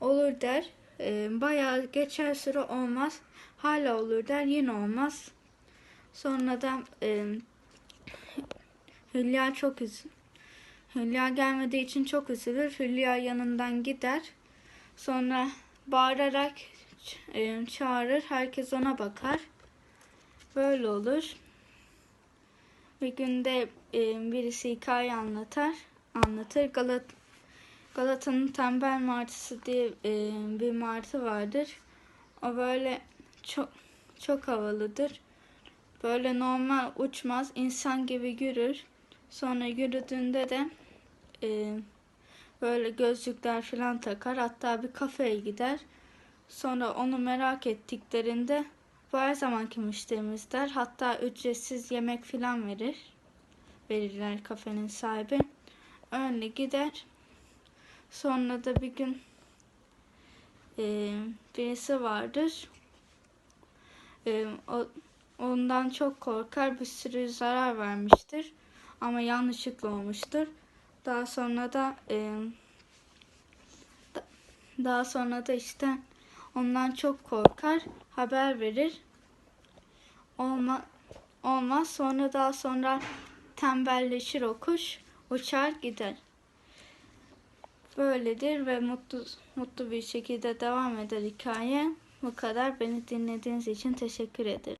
olur der. E, bayağı geçer süre olmaz. Hala olur der yine olmaz. Sonra da e, Hülya çok üz Hülya gelmediği için çok üzülür. Hülya yanından gider. Sonra bağırarak e, çağırır. Herkes ona bakar. Böyle olur. Bir günde e, birisi hikaye anlatar. Anlatır. Galat Galata'nın tembel martısı diye e, bir martı vardır. O böyle çok çok havalıdır. Böyle normal uçmaz, insan gibi yürür. Sonra yürüdüğünde de e, böyle gözlükler falan takar. Hatta bir kafeye gider. Sonra onu merak ettiklerinde bu her zamanki müşterimiz der. Hatta ücretsiz yemek falan verir. Verirler kafenin sahibi. Öyle gider. Sonra da bir gün e, birisi vardır. E, o, ondan çok korkar. Bir sürü zarar vermiştir. Ama yanlışlıkla olmuştur. Daha sonra da e, da- daha sonra da işte ondan çok korkar. Haber verir. Olma, olmaz. Sonra daha sonra tembelleşir o kuş. Uçar gider. Böyledir ve mutlu mutlu bir şekilde devam eder hikaye. Bu kadar. Beni dinlediğiniz için teşekkür ederim.